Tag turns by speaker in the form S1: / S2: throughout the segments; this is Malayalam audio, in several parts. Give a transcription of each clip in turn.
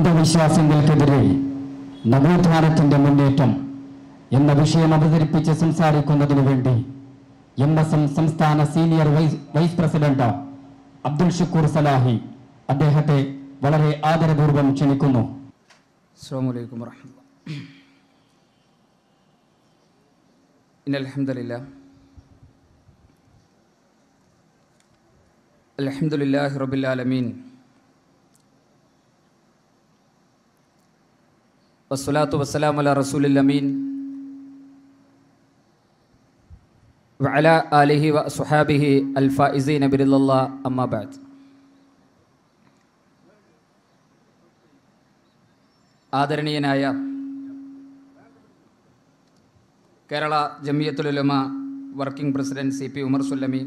S1: അന്ധവിശ്വാസങ്ങൾക്കെതിരെ നവോത്ഥാനത്തിന്റെ മുന്നേറ്റം എന്ന വിഷയം അവതരിപ്പിച്ച് സംസാരിക്കുന്നതിനു വേണ്ടി എം എസ് എം സംസ്ഥാന senior vice vice president Abdul Shukoor Salahi അദ്ദേഹത്തെ വളരെ ആദരപൂർവം ക്ഷണിക്കുന്നു.
S2: അസ്സാമലൈക്കും അലഹമുല്ലാ റബുലാലമീൻ വസ്സലാത്തു വസ്സലാം അല റസൂൽ അമീൻ. വഅല ആലിഹി വ സുഹാബിഹി അൽ ഫൈസി നബിറുല്ല അമ്മാബാദ് ആദരണീയനായ Kerala Jamiyyathul Ulama working president C P Umar Sullami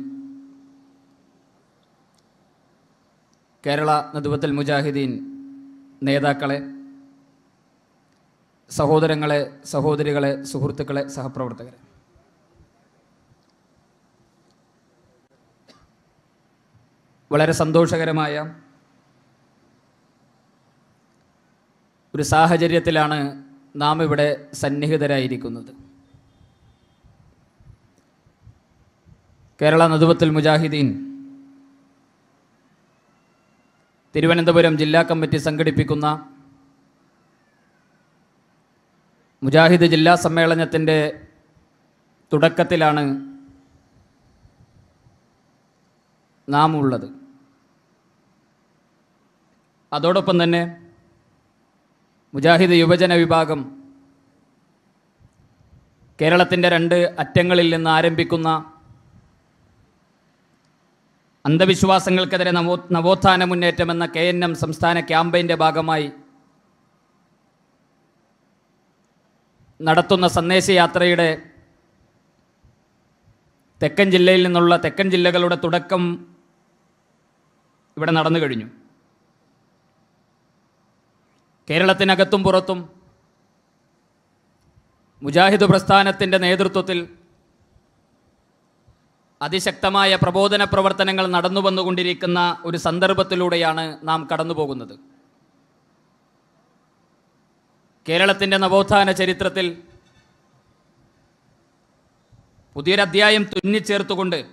S2: Kerala Nadvathul Mujahideen നേതാക്കളെ സഹോദരങ്ങളെ സഹോദരികളെ സുഹൃത്തുക്കളെ സഹപ്രവർത്തകരെ. വളരെ സന്തോഷകരമായ ഒരു സാഹചര്യത്തിലാണ് നാം ഇവിടെ സന്നിഹിതരായിരിക്കുന്നത്. കേരള നദുവത്തുൽ മുജാഹിദീൻ തിരുവനന്തപുരം ജില്ലാ കമ്മിറ്റി സംഘടിപ്പിക്കുന്ന മുജാഹിദ് ജില്ലാ സമ്മേളനത്തിന്റെ തുടക്കത്തിലാണ് നാം ഉള്ളത് അതോടൊപ്പം തന്നെ മുജാഹിദ് യുവജന വിഭാഗം കേരളത്തിന്റെ രണ്ട് അറ്റങ്ങളിൽ നിന്ന് ആരംഭിക്കുന്ന അന്ധവിശ്വാസങ്ങൾക്കെതിരെ നവോ നവോത്ഥാന മുന്നേറ്റം എന്ന കെ എൻ എം സംസ്ഥാന ക്യാമ്പയിന്റെ ഭാഗമായി നടത്തുന്ന സന്ദേശയാത്രയുടെ തെക്കൻ ജില്ലയിൽ നിന്നുള്ള തെക്കൻ ജില്ലകളുടെ തുടക്കം ഇവിടെ നടന്നു കഴിഞ്ഞു. കേരളത്തിനകത്തും പുറത്തും മുജാഹിദ് പ്രസ്ഥാനത്തിന്റെ നേതൃത്വത്തിൽ അതിശക്തമായ പ്രബോധന പ്രവർത്തനങ്ങൾ നടന്നു വന്നുകൊണ്ടിരിക്കുന്ന ഒരു സന്ദർഭത്തിലൂടെയാണ് നാം കടന്നു പോകുന്നത് കേരളത്തിന്റെ നവോത്ഥാന ചരിത്രത്തിൽ പുതിയൊരധ്യായം തുന്നിച്ചേർത്തുകൊണ്ട്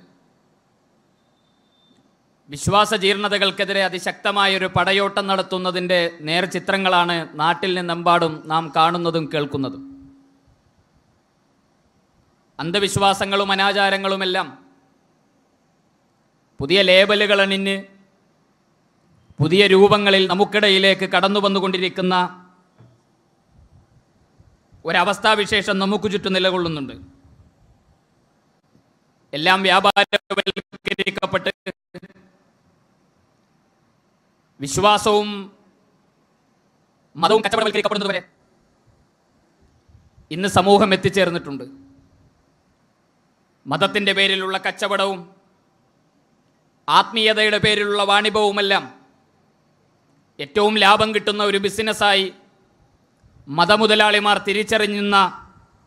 S2: വിശ്വാസ ജീർണതകൾക്കെതിരെ അതിശക്തമായൊരു പടയോട്ടം നടത്തുന്നതിന്റെ നേർചിത്രങ്ങളാണ് നാട്ടിൽ നിന്നെമ്പാടും നാം കാണുന്നതും കേൾക്കുന്നതും. അന്ധവിശ്വാസങ്ങളും അനാചാരങ്ങളുമെല്ലാം പുതിയ ലേബലുകൾ അണിഞ്ഞ് പുതിയ രൂപങ്ങളിൽ നമുക്കിടയിലേക്ക് കടന്നു വന്നുകൊണ്ടിരിക്കുന്ന ഒരവസ്ഥാവിശേഷം നമുക്ക് ചുറ്റും നിലകൊള്ളുന്നുണ്ട്. എല്ലാം വ്യാപാരവൽക്കരിക്കപ്പെട്ട് വിശ്വാസവും മതവും കച്ചവടവൽക്കരിക്കപ്പെടുന്നതുവരെ ഇന്ന് സമൂഹം എത്തിച്ചേർന്നിട്ടുണ്ട്. മതത്തിന്റെ പേരിലുള്ള കച്ചവടവും ആത്മീയതയുടെ പേരിലുള്ള വാണിഭവുമെല്ലാം ഏറ്റവും ലാഭം കിട്ടുന്ന ഒരു ബിസിനസ്സായി മതമുതലാളിമാർ തിരിച്ചറിഞ്ഞുന്ന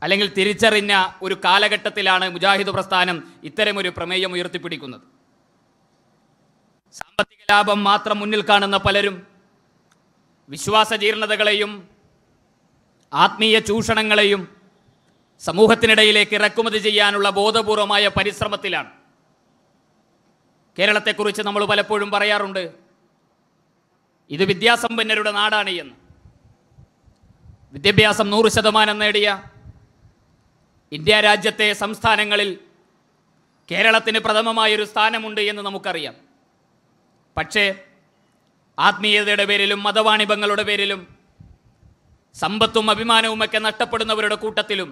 S2: അല്ലെങ്കിൽ തിരിച്ചറിഞ്ഞ ഒരു കാലഘട്ടത്തിലാണ് മുജാഹിദ് പ്രസ്ഥാനം ഇത്തരമൊരു പ്രമേയം ഉയർത്തിപ്പിടിക്കുന്നത്. സാമ്പത്തിക ലാഭം മാത്രം മുന്നിൽ കാണുന്ന പലരും വിശ്വാസ ജീർണതകളെയും ആത്മീയ ചൂഷണങ്ങളെയും സമൂഹത്തിനിടയിലേക്ക് ഇറക്കുമതി ചെയ്യാനുള്ള ബോധപൂർവമായ പരിശ്രമത്തിലാണ്. കേരളത്തെക്കുറിച്ച് നമ്മൾ പലപ്പോഴും പറയാറുണ്ട് ഇത് വിദ്യാസമ്പന്നരുടെ നാടാണ് എന്ന്. വിദ്യാഭ്യാസം നൂറ് ശതമാനം നേടിയ ഇന്ത്യ രാജ്യത്തെ സംസ്ഥാനങ്ങളിൽ കേരളത്തിന് പ്രഥമമായൊരു സ്ഥാനമുണ്ട് എന്ന് നമുക്കറിയാം. പക്ഷേ ആത്മീയതയുടെ പേരിലും മതവാണിഭങ്ങളുടെ പേരിലും സമ്പത്തും അഭിമാനവും ഒക്കെ നഷ്ടപ്പെടുന്നവരുടെ കൂട്ടത്തിലും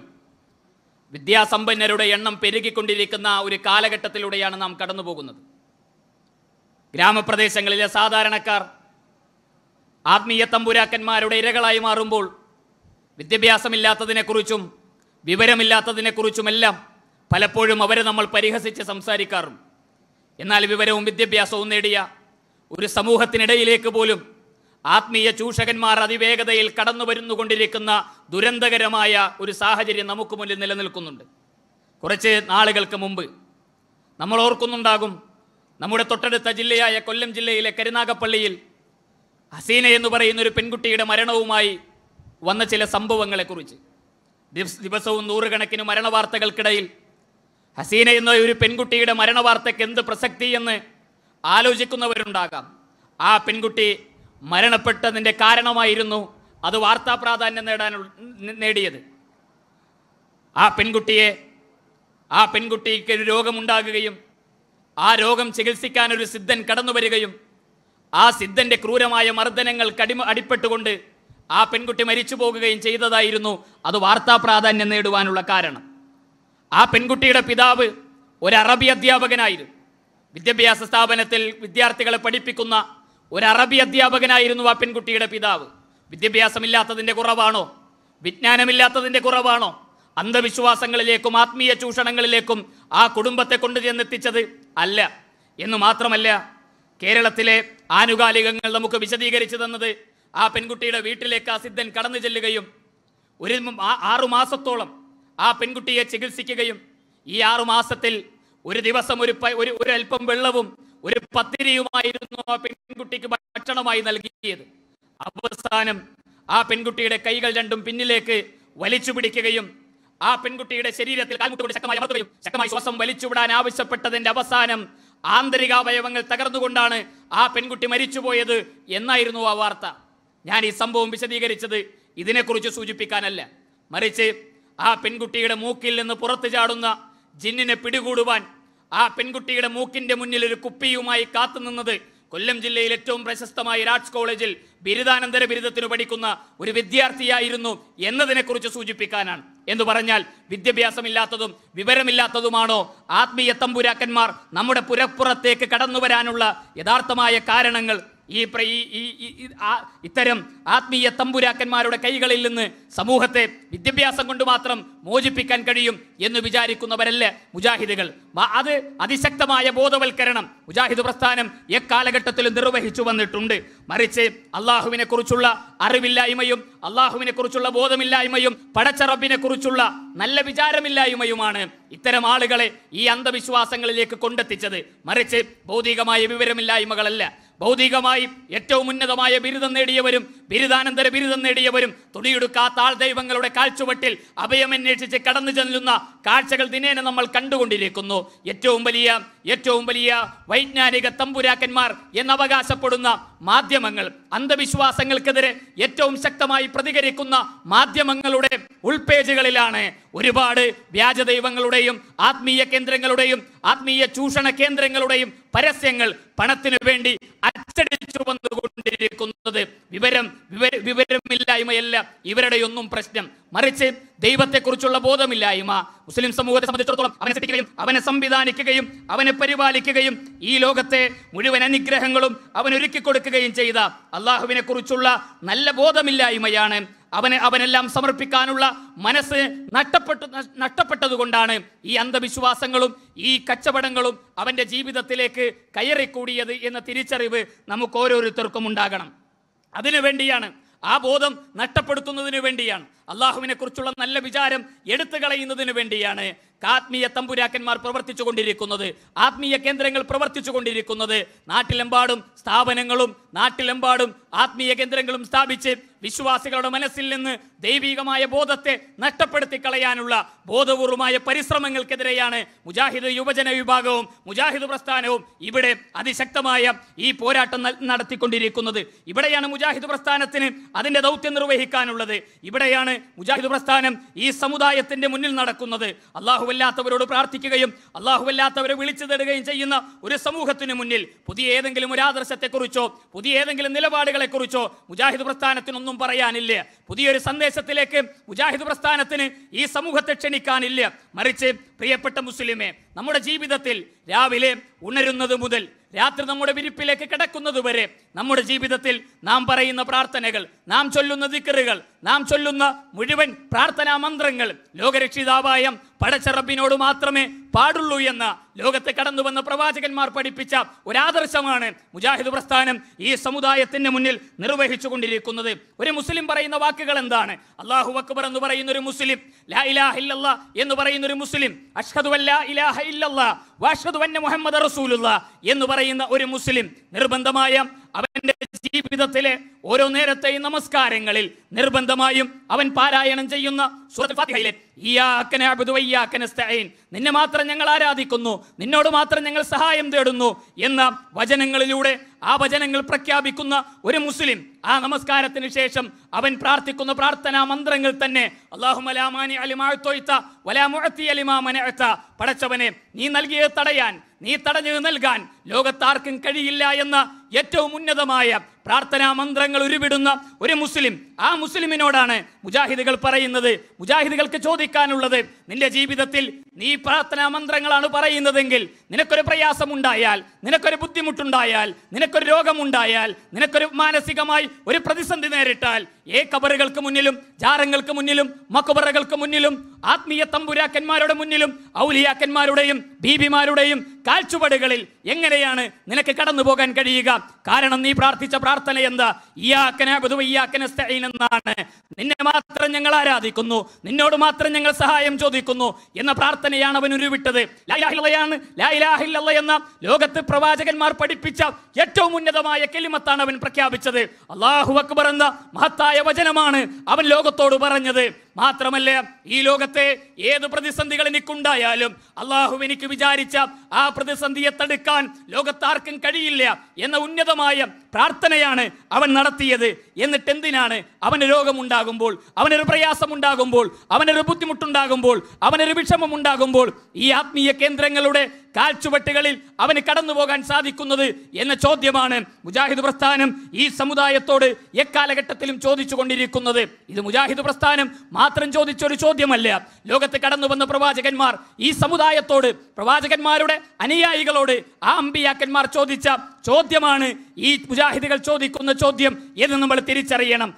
S2: വിദ്യാസമ്പന്നരുടെ എണ്ണം പെരുകിക്കൊണ്ടിരിക്കുന്ന ഒരു കാലഘട്ടത്തിലൂടെയാണ് നാം കടന്നു പോകുന്നത് ഗ്രാമപ്രദേശങ്ങളിലെ സാധാരണക്കാർ ആത്മീയ തമ്പുരാക്കന്മാരുടെ ഇരകളായി മാറുമ്പോൾ വിദ്യാഭ്യാസമില്ലാത്തതിനെക്കുറിച്ചും വിവരമില്ലാത്തതിനെക്കുറിച്ചുമെല്ലാം പലപ്പോഴും അവരെ നമ്മൾ പരിഹസിച്ച് സംസാരിക്കാറും എന്നാൽ വിവരവും വിദ്യാഭ്യാസവും നേടിയ ഒരു സമൂഹത്തിനിടയിലേക്ക് പോലും ആത്മീയ ചൂഷകന്മാർ അതിവേഗതയിൽ കടന്നു വരുന്നുകൊണ്ടിരിക്കുന്ന ദുരന്തകരമായ ഒരു സാഹചര്യം നമുക്ക് മുന്നിൽ നിലനിൽക്കുന്നുണ്ട്. കുറച്ച് നാളുകൾക്ക് മുമ്പ് നമ്മൾ ഓർക്കുന്നുണ്ടാകും നമ്മുടെ തൊട്ടടുത്ത ജില്ലയായ കൊല്ലം ജില്ലയിലെ കരുനാഗപ്പള്ളിയിൽ ഹസീന എന്ന് പറയുന്ന ഒരു പെൺകുട്ടിയുടെ മരണവുമായി വന്ന ചില സംഭവങ്ങളെക്കുറിച്ച്. ദിവസ് ദിവസവും നൂറുകണക്കിന് മരണവാർത്തകൾക്കിടയിൽ ഹസീന എന്ന ഒരു പെൺകുട്ടിയുടെ മരണവാർത്തയ്ക്ക് എന്ത് പ്രസക്തി എന്ന് ആലോചിക്കുന്നവരുണ്ടാകാം. ആ പെൺകുട്ടി മരണപ്പെട്ടതിന്റെ കാരണമായിരുന്നു അത് വാർത്താ പ്രാധാന്യം നേടാൻ നേടിയത്. ആ പെൺകുട്ടിയെ ആ പെൺകുട്ടിക്ക് ഒരു രോഗമുണ്ടാകുകയും ആ രോഗം ചികിത്സിക്കാൻ ഒരു സിദ്ധൻ കടന്നു വരികയും ആ സിദ്ധന്റെ ക്രൂരമായ മർദ്ദനങ്ങൾ കടിമ അടിപ്പെട്ടുകൊണ്ട് ആ പെൺകുട്ടി മരിച്ചു പോകുകയും ചെയ്തതായിരുന്നു. അത് വാർത്താ പ്രാധാന്യം നേടുവാനുള്ള കാരണം. ആ പെൺകുട്ടിയുടെ പിതാവ് ഒരു അറബി അധ്യാപകനായിരുന്നു. വിദ്യാഭ്യാസ സ്ഥാപനത്തിൽ വിദ്യാർത്ഥികളെ പഠിപ്പിക്കുന്ന ഒരു അറബി അധ്യാപകനായിരുന്നു ആ പെൺകുട്ടിയുടെ പിതാവ്. വിദ്യാഭ്യാസമില്ലാത്തതിന്റെ കുറവാണോ? വിജ്ഞാനമില്ലാത്തതിന്റെ കുറവാണോ? അന്ധവിശ്വാസങ്ങളിലേക്കും ആത്മീയ ചൂഷണങ്ങളിലേക്കും ആ കുടുംബത്തെ കൊണ്ടു ചെന്നെത്തിച്ചത് അല്ല എന്ന് മാത്രമല്ല കേരളത്തിലെ ആനുകാലികങ്ങൾ നമുക്ക് വിശദീകരിച്ചു തന്നത് ആ പെൺകുട്ടിയുടെ വീട്ടിലേക്ക് ആ സിദ്ധൻ കടന്നു ചെല്ലുകയും ഒരു ആറുമാസത്തോളം ആ- പെൺകുട്ടിയെ ചികിത്സിക്കുകയും ഈ ആറുമാസത്തിൽ ഒരു ദിവസം ഒരു ഒരു ഒരു അല്പം വെള്ളവും ഒരു പത്തിരിയുമായിരുന്നു ആ പെൺകുട്ടിക്ക് ഭക്ഷണമായി നൽകിയത്. അവസാനം ആ പെൺകുട്ടിയുടെ കൈകൾ രണ്ടും പിന്നിലേക്ക് വലിച്ചു പിടിക്കുകയും ആ പെൺകുട്ടിയുടെ ശരീരത്തിൽ കാൽമുട്ടുകൊണ്ട് ശക്തമായി അമർത്തുകയും ശക്തമായി ശ്വാസം വലിച്ചുവിടാൻ ആവശ്യപ്പെട്ടതിന്റെ അവസാനം ആന്തരികാവയവങ്ങൾ തകർന്നുകൊണ്ടാണ് ആ പെൺകുട്ടി മരിച്ചുപോയത് എന്നായിരുന്നു ആ വാർത്ത. ഞാൻ ഈ സംഭവം വിശദീകരിച്ചത് ഇതിനെക്കുറിച്ച് സൂചിപ്പിക്കാനല്ല. മറിച്ച് ആ പെൺകുട്ടിയുടെ മൂക്കിൽ നിന്ന് പുറത്തു ചാടുന്ന ജിന്നിനെ പിടികൂടുവാൻ ആ പെൺകുട്ടിയുടെ മൂക്കിന്റെ മുന്നിൽ ഒരു കുപ്പിയുമായി കാത്തുനിന്നത് കൊല്ലം ജില്ലയിൽ ഏറ്റവും പ്രശസ്തമായ രാജ് കോളേജിൽ ബിരുദാനന്തര ബിരുദത്തിന് പഠിക്കുന്ന ഒരു വിദ്യാർത്ഥിയായിരുന്നു എന്നതിനെക്കുറിച്ച് സൂചിപ്പിക്കാനാണ്. എന്ന് പറഞ്ഞാൽ വിദ്യാഭ്യാസമില്ലാത്തതും വിവരമില്ലാത്തതുമാണോ? ആത്മീയ തമ്പുരാക്കന്മാർ നമ്മുടെ പുരപ്പുറത്തേക്ക് കടന്നു വരാനുള്ള യഥാർത്ഥമായ കാരണങ്ങൾ ഈ ഇത്തരം ആത്മീയ തമ്പുരാക്കന്മാരുടെ കൈകളിൽ നിന്ന് സമൂഹത്തെ വിദ്യാഭ്യാസം കൊണ്ട് മാത്രം മോചിപ്പിക്കാൻ കഴിയും എന്ന് വിചാരിക്കുന്നവരല്ല മുജാഹിദുകൾ. അത് അതിശക്തമായ ബോധവൽക്കരണം മുജാഹിദ് പ്രസ്ഥാനം എക്കാലഘട്ടത്തിലും നിർവഹിച്ചു വന്നിട്ടുണ്ട്. മറിച്ച് അള്ളാഹുവിനെ കുറിച്ചുള്ള അറിവില്ലായ്മയും അള്ളാഹുവിനെ കുറിച്ചുള്ള ബോധമില്ലായ്മയും പടച്ചറബിനെ കുറിച്ചുള്ള നല്ല വിചാരമില്ലായ്മയുമാണ് ഇത്തരം ആളുകളെ ഈ അന്ധവിശ്വാസങ്ങളിലേക്ക് കൊണ്ടെത്തിച്ചത്. മറിച്ച് ഭൗതികമായ വിവരമില്ലായ്മകളല്ല. ഭൗതികമായി ഏറ്റവും ഉന്നതമായ ബിരുദം നേടിയവരും ബിരുദാനന്തര ബിരുദം നേടിയവരും തുണിയെടുക്കാത്ത ആൾ ദൈവങ്ങളുടെ കാഴ്ചവട്ടിൽ അഭയമന്വേഷിച്ച് കടന്നു ചെല്ലുന്ന കാഴ്ചകൾ ദിനേന നമ്മൾ കണ്ടുകൊണ്ടിരിക്കുന്നു. ഏറ്റവും വലിയ ഏറ്റവും വലിയ വൈജ്ഞാനിക തമ്പുരാക്കന്മാർ എന്നവകാശപ്പെടുന്ന മാധ്യമങ്ങൾ അന്ധവിശ്വാസങ്ങൾക്കെതിരെ ഏറ്റവും ശക്തമായി പ്രതികരിക്കുന്ന മാധ്യമങ്ങളുടെ ഉൾപേജുകളിലാണ് ഒരുപാട് വ്യാജ ദൈവങ്ങളുടെയും ആത്മീയ കേന്ദ്രങ്ങളുടെയും ആത്മീയ ചൂഷണ കേന്ദ്രങ്ങളുടെയും പരസ്യങ്ങൾ പണത്തിനു വേണ്ടി അച്ചടിച്ചു വന്നുകൊണ്ടിരിക്കുന്നത്. വിവരം വിവര വിവരമില്ലായ്മയല്ല ഇവരുടെ ഒന്നും പ്രശ്നം. മറിച്ച് ദൈവത്തെക്കുറിച്ചുള്ള ബോധമില്ലായ്മ മുസ്ലിം സമൂഹത്തെ സംബന്ധിച്ചിടത്തോളം അവനെ സൃഷ്ടിക്കുകയും അവനെ സംവിധാനിക്കുകയും അവനെ പരിപാലിക്കുകയും ഈ ലോകത്തെ മുഴുവൻ അനുഗ്രഹങ്ങളും അവൻ ഒരുക്കി കൊടുക്കുകയും ചെയ്ത അള്ളാഹുവിനെ കുറിച്ചുള്ള നല്ല ബോധമില്ലായ്മയാണ്. അവന് അവനെല്ലാം സമർപ്പിക്കാനുള്ള മനസ്സ് നഷ്ടപ്പെട്ടു നഷ്ടപ്പെട്ടതുകൊണ്ടാണ് ഈ അന്ധവിശ്വാസങ്ങളും ഈ കച്ചവടങ്ങളും അവന്റെ ജീവിതത്തിലേക്ക് കയറിക്കൂടിയത് എന്ന തിരിച്ചറിവ് നമുക്ക് ഓരോരുത്തർക്കും ഉണ്ടാകണം. അതിനു വേണ്ടിയാണ് ആ ബോധം നഷ്ടപ്പെടുത്തുന്നതിന് വേണ്ടിയാണ് അള്ളാഹുവിനെ കുറിച്ചുള്ള നല്ല വിചാരം എടുത്തു കളയുന്നതിന് വേണ്ടിയാണ് ആത്മീയ തമ്പുരാക്കന്മാർ പ്രവർത്തിച്ചു കൊണ്ടിരിക്കുന്നത് ആത്മീയ കേന്ദ്രങ്ങൾ പ്രവർത്തിച്ചു കൊണ്ടിരിക്കുന്നത്. നാട്ടിലെമ്പാടും സ്ഥാപനങ്ങളും നാട്ടിലെമ്പാടും ആത്മീയ കേന്ദ്രങ്ങളും സ്ഥാപിച്ച് വിശ്വാസികളുടെ മനസ്സിൽ നിന്ന് ദൈവികമായ ബോധത്തെ നഷ്ടപ്പെടുത്തി കളയാനുള്ള ബോധപൂർവമായ പരിശ്രമങ്ങൾക്കെതിരെയാണ് മുജാഹിദ് യുവജന വിഭാഗവും മുജാഹിദ് പ്രസ്ഥാനവും ഇവിടെ അതിശക്തമായ ഈ പോരാട്ടം നടത്തിക്കൊണ്ടിരിക്കുന്നത്. ഇവിടെയാണ് മുജാഹിദ് പ്രസ്ഥാനത്തിന് അതിന്റെ ദൗത്യം നിർവഹിക്കാനുള്ളത്. ഇവിടെയാണ് മുജാഹിദ് പ്രസ്ഥാനം ഈ സമുദായത്തിന്റെ മുന്നിൽ നടക്കുന്നത്. അള്ളാഹുവല്ലാത്തവരോട് പ്രാർത്ഥിക്കുകയും അള്ളാഹുവല്ലാത്തവരെ വിളിച്ചു തേടുകയും ചെയ്യുന്ന ഒരു സമൂഹത്തിന് മുന്നിൽ പുതിയ ഏതെങ്കിലും ഒരു ആദർശത്തെക്കുറിച്ചോ പുതിയ ഏതെങ്കിലും നിലപാടുകളെക്കുറിച്ചോ മുജാഹിദ് പ്രസ്ഥാനത്തിനൊന്നും പറയാനില്ല. പുതിയൊരു സന്ദേശത്തിലേക്ക് മുജാഹിദ് പ്രസ്ഥാനത്തിന് ഈ സമൂഹത്തെ ക്ഷണിക്കാനില്ല. മറിച്ച് പ്രിയപ്പെട്ട മുസ്ലിമേ നമ്മുടെ ജീവിതത്തിൽ രാവിലെ ഉണരുന്നത് മുതൽ രാത്രി നമ്മുടെ വിരിപ്പിലേക്ക് കിടക്കുന്നത് വരെ നമ്മുടെ ജീവിതത്തിൽ നാം പറയുന്ന പ്രാർത്ഥനകൾ നാം ചൊല്ലുന്ന ദിക്കറുകൾ നാം ചൊല്ലുന്ന മുഴുവൻ പ്രാർത്ഥനാ മന്ത്രങ്ങൾ ലോകരക്ഷിതാവായ പടച്ചറബിനോട് മാത്രമേ പാടുള്ളൂ എന്ന് ലോകത്തെ കടന്നു വന്ന പ്രവാചകന്മാർ പഠിപ്പിച്ച ഒരാദർശമാണ് മുജാഹിദ് പ്രസ്ഥാനം ഈ സമുദായത്തിന് മുന്നിൽ നിർവഹിച്ചു കൊണ്ടിരിക്കുന്നത് ഒരു മുസ്ലിം പറയുന്ന വാക്കുകൾ എന്താണ്? അള്ളാഹു അക്ബർ എന്ന് പറയുന്ന ഒരു മുസ്ലിം ലാ ഇലാഹ എന്ന് പറയുന്ന ഒരു മുസ്ലിം അഷ്ഹദു ഇലാഹ അന്ന മുഹമ്മദ് റസൂലുള്ള എന്ന് പറയുന്ന ഒരു മുസ്ലിം നിർബന്ധമായ അവന്റെ ജീവിതത്തിലെ ഓരോ നേരത്തെയും നമസ്കാരങ്ങളിൽ നിർബന്ധമായും അവൻ പാരായണം ചെയ്യുന്ന നിന്നെ മാത്രം ഞങ്ങൾ ആരാധിക്കുന്നു നിന്നോട് മാത്രം ഞങ്ങൾ സഹായം തേടുന്നു എന്ന വചനങ്ങളിലൂടെ ആ വചനങ്ങൾ പ്രഖ്യാപിക്കുന്ന ഒരു മുസ്ലിം ആ നമസ്കാരത്തിന് ശേഷം അവൻ പ്രാർത്ഥിക്കുന്ന പ്രാർത്ഥനാ മന്ത്രങ്ങൾ തന്നെ അല്ലാഹുമ്മ ലാ മാനി അലിമാ അഅ്തയ്ത വലാ മുഅത്തി അലിമാ മനഅത പടച്ചവനെ നീ നൽകിയത് തടയാൻ നീ തടഞ്ഞു നൽകാൻ ലോകത്താർക്കും കഴിയില്ല എന്ന ഏറ്റവും ഉന്നതമായ പ്രാർത്ഥനാ മന്ത്രങ്ങൾ ഉരുവിടുന്ന ഒരു മുസ്ലിം ആ മുസ്ലിമിനോടാണ് മുജാഹിദുകൾ പറയുന്നത്. മുജാഹിദുകൾക്ക് ചോദിക്കാനുള്ളത് നിന്റെ ജീവിതത്തിൽ നീ പ്രാർത്ഥനാ മന്ത്രങ്ങളാണ് പറയുന്നതെങ്കിൽ നിനക്കൊരു പ്രയാസമുണ്ടായാൽ നിനക്കൊരു ബുദ്ധിമുട്ടുണ്ടായാൽ നിനക്കൊരു രോഗമുണ്ടായാൽ നിനക്കൊരു മാനസികമായി ഒരു പ്രതിസന്ധി നേരിട്ടാൽ ഏ കബറുകൾക്ക് മുന്നിലും ജാരങ്ങൾക്ക് മുന്നിലും മക്കുബറകൾക്ക് മുന്നിലും ആത്മീയ തമ്പുരാക്കന്മാരുടെ മുന്നിലും ഔലിയാക്കന്മാരുടെയും ബീബിമാരുടെയും കാൽച്ചുവടുകളിൽ എങ്ങനെയാണ് നിനക്ക് കടന്നു പോകാൻ കഴിയുക? കാരണം നീ പ്രാർത്ഥിച്ച പ്രാർത്ഥന എന്താ? എന്നാണ്. നിന്നെ മാത്രം ഞങ്ങൾ ആരാധിക്കുന്നു. നിന്നോട് മാത്രം ഞങ്ങൾ സഹായം ചോദിക്കുന്നു എന്ന പ്രാർത്ഥനയാണ് അവൻ ഉരുവിട്ടത് ലാ ഇലാഹ ഇല്ലല്ലയാണ്. ലാ ഇലാഹ ഇല്ലല്ല എന്ന ലോകത്ത് പ്രവാചകന്മാർ പഠിപ്പിച്ച ഏറ്റവും ഉന്നതമായ കെലിമത്താണ് അവൻ പ്രഖ്യാപിച്ചത്. അള്ളാഹു അക്ബർ എന്ന മഹത്തായ വചനമാണ് അവൻ ലോകത്തോട് പറഞ്ഞത്. മാത്രമല്ല ഈ ലോകത്തെ ഏത് പ്രതിസന്ധികൾ എനിക്കുണ്ടായാലും അള്ളാഹു എനിക്ക് വിചാരിച്ച ആ പ്രതിസന്ധിയെ തടുക്കാൻ ലോകത്താർക്കും കഴിയില്ല എന്ന ഉന്നതമായ പ്രാർത്ഥനയാണ് അവൻ നടത്തിയത്. എന്നിട്ട് എന്തിനാണ്? അവന് രോഗമുണ്ടാകുമ്പോൾ അവനൊരു പ്രയാസമുണ്ടാകുമ്പോൾ അവനൊരു ബുദ്ധിമുട്ടുണ്ടാകുമ്പോൾ അവനൊരു വിഷമമുണ്ടാകുമ്പോൾ ഈ ആത്മീയ കേന്ദ്രങ്ങളുടെ കാൽച്ചുവട്ടുകളിൽ അവന് കടന്നു പോകാൻ സാധിക്കുന്നത് എന്ന ചോദ്യമാണ് മുജാഹിദ് പ്രസ്ഥാനം ഈ സമുദായത്തോട് എക്കാലഘട്ടത്തിലും ചോദിച്ചു കൊണ്ടിരിക്കുന്നത് ഇത് മുജാഹിദ് പ്രസ്ഥാനം മാത്രം ചോദിച്ച ഒരു ചോദ്യമല്ല. ലോകത്ത് കടന്നു വന്ന പ്രവാചകന്മാർ ഈ സമുദായത്തോട് പ്രവാചകന്മാരുടെ അനുയായികളോട് ആ അമ്പിയാക്കന്മാർ ചോദിച്ച ചോദ്യമാണ് ഈ മുജാഹിദികൾ ചോദിക്കുന്ന ചോദ്യം എന്ന് നമ്മൾ തിരിച്ചറിയണം.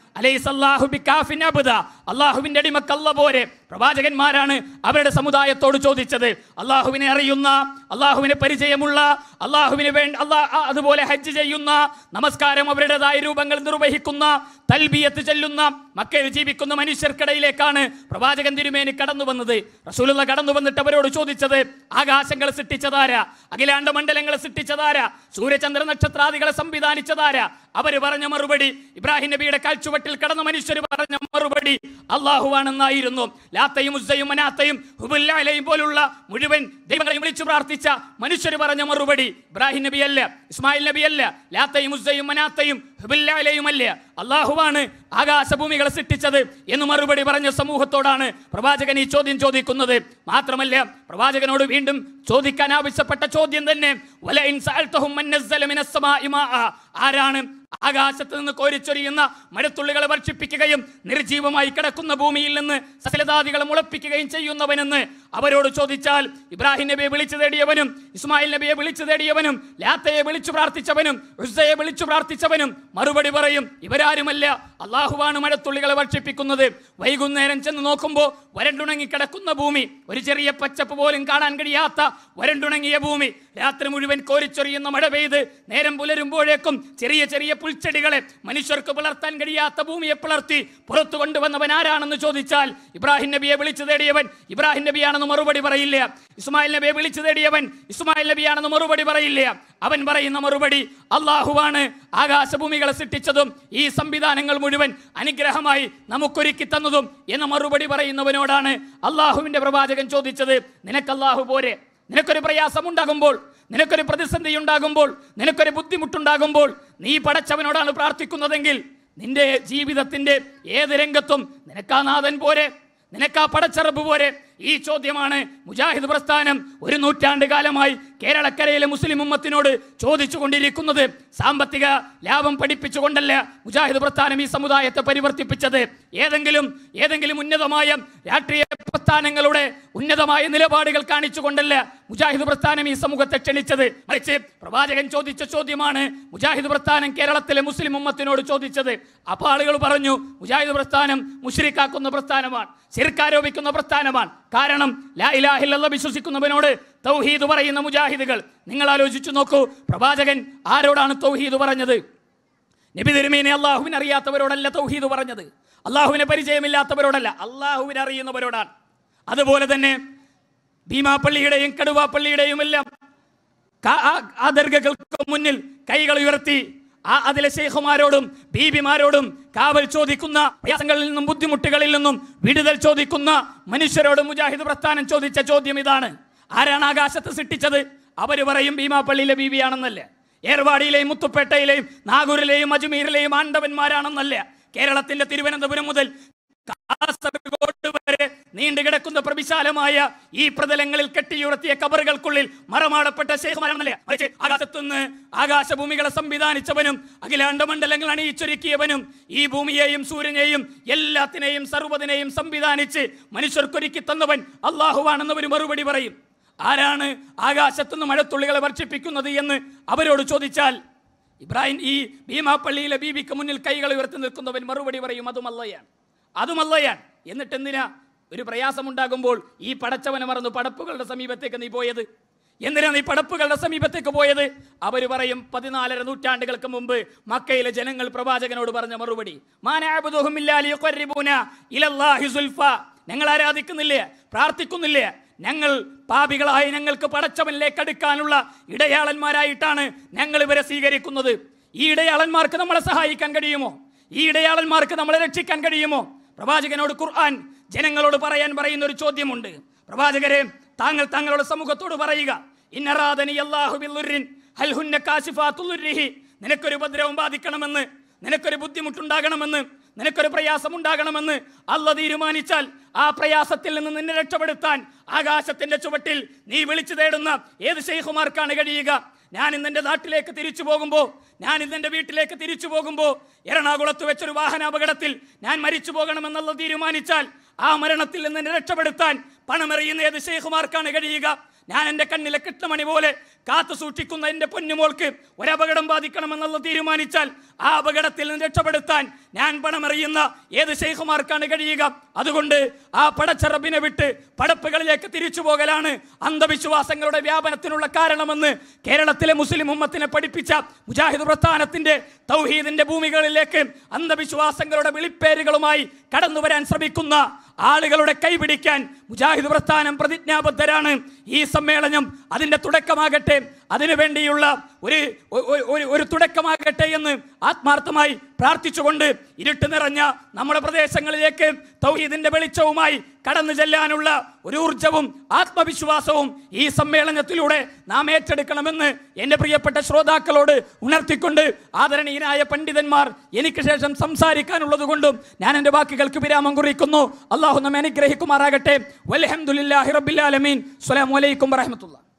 S2: അള്ളാഹുവിന്റെ അടിമക്കല്ല പോരെ. പ്രവാചകന്മാരാണ് അവരുടെ സമുദായത്തോട് ചോദിച്ചത്. അള്ളാഹുവിനെ അറിയുന്ന അള്ളാഹുവിനെ പരിചയമുള്ള അള്ളാഹുവിന് വേണ്ട അള്ളാ അതുപോലെ ഹജ്ജ് ചെയ്യുന്ന നമസ്കാരം അവരുടേതായ രൂപങ്ങൾ നിർവഹിക്കുന്ന തൽബിയത്ത് ചെല്ലുന്ന മക്കയിൽ ജീവിക്കുന്ന മനുഷ്യർക്കിടയിലേക്കാണ് പ്രവാചകൻ തിരുമേനി കടന്നു വന്നത്. റസൂലുള്ള കടന്നു വന്നിട്ട് അവരോട് ചോദിച്ചത് ആകാശങ്ങൾ സൃഷ്ടിച്ചതാര? അഖിലാണ്ട മണ്ഡലങ്ങൾ സൃഷ്ടിച്ചതാര? സൂര്യചന്ദ്ര നക്ഷത്രാദികളെ സംവിധാനിച്ചതാര അവർ പറഞ്ഞ മറുപടി ഇബ്രാഹിം നബിയുടെ കാൽച്ചുവട്ടിൽ കടന്ന മനുഷ്യർ പറഞ്ഞ മറുപടി അള്ളാഹുവാണെന്നായിരുന്നു ലാത്തയും ഉസ്സയും മനാത്തയും ഹുബുല്ലാലയും പോലുള്ള മുഴുവൻ ദൈവങ്ങളെയും വിളിച്ചു പ്രാർത്ഥിച്ച മനുഷ്യർ പറഞ്ഞ മറുപടി ഇബ്രാഹിം നബി അല്ല ഇസ്മായിൽ നബി അല്ല ലാത്തയും ഉസ്സയും മനാത്തയും ഹുബുല്ലാലയും അല്ല. അള്ളാഹുവാണ് ആകാശഭൂമികളെ സൃഷ്ടിച്ചത് എന്ന് മറുപടി പറഞ്ഞ സമൂഹത്തോടാണ് പ്രവാചകൻ ഈ ചോദ്യം ചോദിക്കുന്നത്. മാത്രമല്ല പ്രവാചകനോട് വീണ്ടും ചോദിക്കാൻ ആവശ്യപ്പെട്ട ചോദ്യം തന്നെ. ആരാണ് ആകാശത്ത് നിന്ന് കോരിച്ചൊരിയുന്ന മഴത്തുള്ളികളെ വർഷിപ്പിക്കുകയും നിർജീവമായി കിടക്കുന്ന ഭൂമിയിൽ നിന്ന് സകലതാദികളെ മുളപ്പിക്കുകയും ചെയ്യുന്നവനെന്ന് അവരോട് ചോദിച്ചാൽ ഇബ്രാഹിം നബിയെ വിളിച്ചു തേടിയവനും ഇസ്മായിൽ നബിയെ വിളിച്ചു തേടിയവനും ലാത്തയെ വിളിച്ചു പ്രാർത്ഥിച്ചവനും ഉസ്സയെ വിളിച്ചു പ്രാർത്ഥിച്ചവനും മറുപടി പറയും ഇവരാരുമല്ല. അള്ളാഹുവാണ് മഴത്തുള്ളികളെ വർഷിപ്പിക്കുന്നത്. വൈകുന്നേരം ചെന്ന് നോക്കുമ്പോൾ വരണ്ടുണങ്ങി കിടക്കുന്ന ഭൂമി. ഒരു ചെറിയ പച്ചപ്പ് പോലും കാണാൻ കഴിയാത്ത വരണ്ടുണങ്ങിയ ഭൂമി. രാത്രി മുഴുവൻ കോരിച്ചൊറിയുന്ന മഴ പെയ്ത് നേരം പുലരുമ്പോഴേക്കും ചെറിയ ചെറിയ പുൽച്ചെടികളെ മനുഷ്യർക്ക് പുലർത്താൻ കഴിയാത്ത ഭൂമിയെ പുലർത്തി പുറത്തു കൊണ്ടുവന്നവൻ ആരാണെന്ന് ചോദിച്ചാൽ ഇബ്രാഹിം നബിയെ വിളിച്ചു തേടിയവൻ ഇബ്രാഹിം നബിയാണെന്ന് മറുപടി പറയില്ല. ഇസ്മായിൽ നബിയെ വിളിച്ചു തേടിയവൻ ഇസ്മായിൽ നബിയാണെന്ന് മറുപടി പറയില്ല. അവൻ പറയുന്ന മറുപടി അള്ളാഹുവാണ് ആകാശഭൂമികളെ സൃഷ്ടിച്ചതും ഈ സംവിധാനങ്ങൾ മുഴുവൻ അനുഗ്രഹമായി നമുക്കൊരുക്കി തന്നതും എന്ന മറുപടി പറയുന്നവനോടാണ് അള്ളാഹുവിന്റെ പ്രവാചകൻ ചോദിച്ചത്. നിനക്ക് അള്ളാഹു പോരെ. നിനക്കൊരു പ്രയാസമുണ്ടാകുമ്പോൾ നിനക്കൊരു പ്രതിസന്ധി ഉണ്ടാകുമ്പോൾ നിനക്കൊരു ബുദ്ധിമുട്ടുണ്ടാകുമ്പോൾ നീ പടച്ചവനോടാണ് പ്രാർത്ഥിക്കുന്നതെങ്കിൽ നിന്റെ ജീവിതത്തിന്റെ ഏത് രംഗത്തും നിനക്കാ നാഥൻ പോരെ നിനക്കാ പടച്ചറബ് പോരെ ഈ ചോദ്യമാണ് മുജാഹിദ് പ്രസ്ഥാനം ഒരു നൂറ്റാണ്ട് കാലമായി കേരളക്കരയിലെ മുസ്ലിം ഉമ്മത്തിനോട് ചോദിച്ചു കൊണ്ടിരിക്കുന്നത് സാമ്പത്തിക ലാഭം പഠിപ്പിച്ചുകൊണ്ടല്ല മുജാഹിദ് പ്രസ്ഥാനം ഈ സമുദായത്തെ പരിവർത്തിപ്പിച്ചത്. ഏതെങ്കിലും ഏതെങ്കിലും ഉന്നതമായ രാഷ്ട്രീയ പ്രസ്ഥാനങ്ങളുടെ ഉന്നതമായ നിലപാടുകൾ കാണിച്ചുകൊണ്ടല്ല മുജാഹിദ് പ്രസ്ഥാനം ഈ സമൂഹത്തെ ക്ഷണിച്ചത്. മറിച്ച് പ്രവാചകൻ ചോദിച്ച ചോദ്യമാണ് മുജാഹിദ് പ്രസ്ഥാനം കേരളത്തിലെ മുസ്ലിം ഉമ്മത്തിനോട് ചോദിച്ചത്. അപ്പോൾ ആളുകൾ പറഞ്ഞു മുജാഹിദ് പ്രസ്ഥാനം മുഷ്രിക്കാക്കുന്ന പ്രസ്ഥാനമാണ് ശിർക്കാരോപിക്കുന്ന പ്രസ്ഥാനമാണ് കാരണം ലാ ഇലാഹില്ല വിശ്വസിക്കുന്നവനോട് തൗഹീദ് പറയുന്ന മുജാഹിദുകൾ. നിങ്ങൾ ആലോചിച്ചു നോക്കൂ പ്രവാചകൻ ആരോടാണ് തൗഹീദ് പറഞ്ഞത്? നബി തിരുമീനെ അള്ളാഹുവിനെ അറിയാത്തവരോടല്ല തൗഹീദ് പറഞ്ഞത്. അള്ളാഹുവിനെ പരിചയമില്ലാത്തവരോടല്ല അള്ളാഹുവിനെ അറിയുന്നവരോടാണ് അതുപോലെ തന്നെ ഭീമാപ്പള്ളിയുടെയും കടുവാപ്പള്ളിയുടെയും എല്ലാം ആ- ദർഗകൾക്ക് മുന്നിൽ കൈകൾ ഉയർത്തി ആ അതിലെ ശേഖുമാരോടും ബീബിമാരോടും കാവൽ ചോദിക്കുന്ന പ്രയാസങ്ങളിൽ നിന്നും ബുദ്ധിമുട്ടുകളിൽ നിന്നും വിടുതൽ ചോദിക്കുന്ന മനുഷ്യരോട് മുജാഹിദ് പ്രസ്ഥാനം ചോദിച്ച ചോദ്യം ഇതാണ്. ആരാണ് ആകാശത്ത് സൃഷ്ടിച്ചത്? അവർ പറയും ഭീമാപ്പള്ളിയിലെ ബീവിയാണെന്നല്ലേ ഏർവാടിയിലെയും മുത്തുപ്പേട്ടയിലെയും നാഗൂരിലെയും അജ്മീരിലെയും ആണ്ടവന്മാരാണെന്നല്ല. കേരളത്തിന്റെ തിരുവനന്തപുരം മുതൽ കാസർഗോഡ് നീണ്ടുകിടക്കുന്ന പ്രവിശാലമായ ഈ പ്രതലങ്ങളിൽ കെട്ടിയുറത്തിയ കബറുകൾക്കുള്ളിൽ മറമാടപ്പെട്ട ശേഖമാണെന്നല്ലേ ആകാശത്തുനിന്ന് ആകാശഭൂമികളെ സംവിധാനിച്ചവനും അഖിലാണ്ട മണ്ഡലങ്ങൾ അണിയിച്ചൊരുക്കിയവനും ഈ ഭൂമിയെയും സൂര്യനെയും എല്ലാത്തിനെയും സർവതിനെയും സംവിധാനിച്ച് മനുഷ്യർക്കൊരുക്കി തന്നവൻ അള്ളാഹുവാണെന്ന് ഒരു മറുപടി പറയും. ആരാണ് ആകാശത്തുനിന്ന് മഴത്തുള്ളികളെ വർഷിപ്പിക്കുന്നത് എന്ന് അവരോട് ചോദിച്ചാൽ ഇബ്രാഹിം ഈ ഭീമാപ്പള്ളിയിലെ ബീബിക്ക് മുന്നിൽ കൈകൾ ഉയർത്തി നിൽക്കുന്നവൻ മറുപടി പറയും അതുമല്ലയാണ് അതുമല്ലയാണ് എന്നിട്ട് എന്തിനാ ഒരു പ്രയാസമുണ്ടാകുമ്പോൾ ഈ പടച്ചവനെ മറന്നു പടപ്പുകളുടെ സമീപത്തേക്ക് നീ പോയത്. എന്തിനാണ് ഈ പടപ്പുകളുടെ സമീപത്തേക്ക് പോയത്? അവർ പറയും പതിനാലര നൂറ്റാണ്ടുകൾക്ക് മുമ്പ് മക്കയിലെ ജനങ്ങൾ പ്രവാചകനോട് പറഞ്ഞ മറുപടി. ഞങ്ങൾ ആരാധിക്കുന്നില്ലേ? പ്രാർത്ഥിക്കുന്നില്ലേ? ഞങ്ങൾ പാപികളായി ഞങ്ങൾക്ക് പടച്ചവനിലേക്ക് അടുക്കാനുള്ള ഇടയാളന്മാരായിട്ടാണ് ഞങ്ങൾ ഇവരെ സ്വീകരിക്കുന്നത്. ഈ ഇടയാളന്മാർക്ക് നമ്മളെ സഹായിക്കാൻ കഴിയുമോ? ഈ ഇടയാളന്മാർക്ക് നമ്മളെ രക്ഷിക്കാൻ കഴിയുമോ? പ്രവാചകനോട് ഖുർആൻ ജനങ്ങളോട് പറയാൻ പറയുന്ന ഒരു ചോദ്യമുണ്ട്. പ്രവാചകരെ താങ്കൾ താങ്കളുടെ സമൂഹത്തോട് പറയുക. ഇന്നറാദനി നിനക്കൊരു ഉപദ്രവം ബാധിക്കണമെന്ന് നിനക്കൊരു ബുദ്ധിമുട്ടുണ്ടാകണമെന്ന് നിനക്കൊരു പ്രയാസം ഉണ്ടാകണമെന്ന് അല്ല തീരുമാനിച്ചാൽ ആ പ്രയാസത്തിൽ നിന്ന് നിന്നെ രക്ഷപ്പെടുത്താൻ ആകാശത്തിന്റെ ചുവട്ടിൽ നീ വിളിച്ചു തേടുന്ന ഏത് ശൈഖുമാർക്കാണ് കഴിയുക? ഞാൻ ഇന്ന് നാട്ടിലേക്ക് തിരിച്ചു പോകുമ്പോൾ ഞാൻ ഇന്ന് വീട്ടിലേക്ക് തിരിച്ചു പോകുമ്പോൾ എറണാകുളത്ത് വെച്ചൊരു വാഹനാപകടത്തിൽ ഞാൻ മരിച്ചു പോകണമെന്നുള്ള തീരുമാനിച്ചാൽ ആ മരണത്തിൽ നിന്ന് എന്നെ രക്ഷപ്പെടുത്താൻ പണമെറിയുന്ന ഏത് ഷെയ്ഖുമാർക്കാണ് കഴിയുക? ഞാൻ എന്റെ കണ്ണിലെ കെട്ടുമണി പോലെ കാത്തു സൂക്ഷിക്കുന്ന എന്റെ പൊന്നുമോൾക്ക് ഒരപകടം ബാധിക്കണമെന്നുള്ള തീരുമാനിച്ചാൽ ആ അപകടത്തിൽ നിന്ന് രക്ഷപ്പെടുത്താൻ ഞാൻ പണമറിയുന്ന ഏത് ഷെയ്ഖുമാർക്കാണ് കഴിയുക? അതുകൊണ്ട് ആ പടച്ചറബിനെ വിട്ട് പടപ്പുകളിലേക്ക് തിരിച്ചു പോകലാണ് അന്ധവിശ്വാസങ്ങളുടെ വ്യാപനത്തിനുള്ള കാരണമെന്ന് കേരളത്തിലെ മുസ്ലിം ഉമ്മത്തിനെ പഠിപ്പിച്ച മുജാഹിദ് പ്രസ്ഥാനത്തിന്റെ തൗഹീദിന്റെ ഭൂമികളിലേക്ക് അന്ധവിശ്വാസങ്ങളുടെ വിളിപ്പേരുകളുമായി കടന്നു വരാൻ ശ്രമിക്കുന്ന ആളുകളുടെ കൈപിടിക്കാൻ മുജാഹിദ് പ്രസ്ഥാനം പ്രതിജ്ഞാബദ്ധരാണ്. ഈ സമ്മേളനം അതിന്റെ തുടക്കമാകട്ടെ അതിനുവേണ്ടിയുള്ള ഒരു ഒരു- തുടക്കമാകട്ടെ എന്ന് ആത്മാർത്ഥമായി പ്രാർത്ഥിച്ചുകൊണ്ട് ഇരുട്ട് നിറഞ്ഞ നമ്മുടെ പ്രദേശങ്ങളിലേക്ക് തൗഹീദിന്റെ വെളിച്ചവുമായി കടന്നു ചെല്ലാനുള്ള ഒരു ഊർജവും ആത്മവിശ്വാസവും ഈ സമ്മേളനത്തിലൂടെ നാം ഏറ്റെടുക്കണമെന്ന് എന്റെ പ്രിയപ്പെട്ട ശ്രോതാക്കളോട് ഉണർത്തിക്കൊണ്ട് ആദരണീയനായ പണ്ഡിതന്മാർ എനിക്ക് ശേഷം സംസാരിക്കാനുള്ളത് കൊണ്ടും ഞാൻ എന്റെ വാക്കുകൾക്ക് വിരാമം കുറിക്കുന്നു. അള്ളാഹു നമ്മെ അനുഗ്രഹിക്കുമാറാകട്ടെ. വലഹമുല്ലാഹി റബ്ബിൽ ആലമീൻ. അസ്സലാമു അലൈക്കും വറഹ്മത്തുള്ളാഹി.